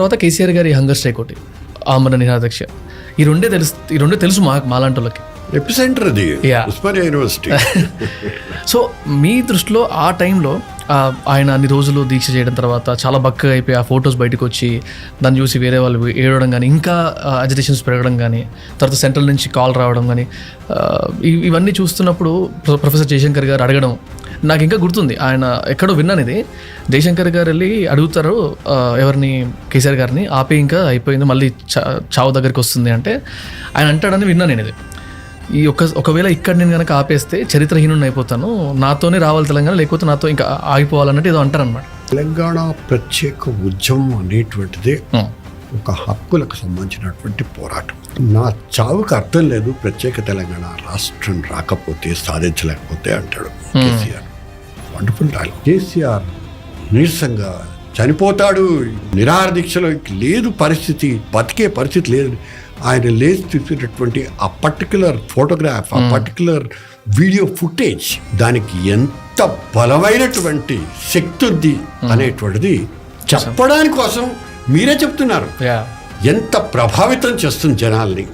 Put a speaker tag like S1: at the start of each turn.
S1: తర్వాత కేసీఆర్ గారి hunger strike ఒకటి ఆమరణ నిరాదీక్ష ఈ రెండే తెలుసు ఈ రెండే తెలుసు మా మాలాంటి వాళ్ళకి
S2: ఎపిసెంటర్ అది. ఉస్మానియా యూనివర్సిటీ.
S1: సో మీ దృష్టిలో ఆ టైంలో ఆయన అన్ని రోజులు దీక్ష చేయడం తర్వాత చాలా బక్కగా అయిపోయి ఆ ఫొటోస్ బయటకు వచ్చి దాన్ని చూసి వేరే వాళ్ళు ఏడవడం కానీ ఇంకా అజిటేషన్స్ పెరగడం కానీ తర్వాత సెంట్రల్ నుంచి కాల్ రావడం కానీ ఇవన్నీ చూస్తున్నప్పుడు ప్రొ- ప్రొఫెసర్ జయశంకర్ గారు అడగడం నాకు ఇంకా గుర్తుంది. ఆయన ఎక్కడో విన్నాను ఇది. జయశంకర్ గారు వెళ్ళి అడుగుతారు ఎవరిని కేసీఆర్ గారిని. ఆపే ఇంకా అయిపోయింది మళ్ళీ చా చావు దగ్గరికి వస్తుంది అంటే ఆయన అంటాడని విన్నాను నేను ఇది. ఈ ఒక ఒకవేళ ఇక్కడ నేను కనుక ఆపేస్తే చరిత్రహీనుని అయిపోతాను. నాతోనే రావాలి తెలంగాణ లేకపోతే నాతో ఇంకా ఆగిపోవాలన్నట్టు ఏదో అంటారనమాట
S2: తెలంగాణ ప్రత్యేక ఉద్యమం అనేటువంటిది ఒక హక్కులకు సంబంధించినటువంటి పోరాటం. నా చావుకు అర్థం లేదు ప్రత్యేక తెలంగాణ రాష్ట్రం రాకపోతే సాధించలేకపోతే అంటాడు కేసీఆర్. వండర్ఫుల్ కేసీఆర్ నీరసంగా చనిపోతాడు. నిరాహార దీక్షలో లేదు పరిస్థితి బతికే పరిస్థితి లేదు. ఆయన లేచి చూసినటువంటి ఆ పర్టికులర్ ఫోటోగ్రాఫ్ ఆ పర్టికులర్ వీడియో ఫుటేజ్ దానికి ఎంత బలమైనటువంటి శక్తి ఉంది అనేటువంటిది చెప్పడానికి కోసం మీరే చెప్తున్నారు. ఎంత ప్రభావితం చేస్తుంది జనాల్ని.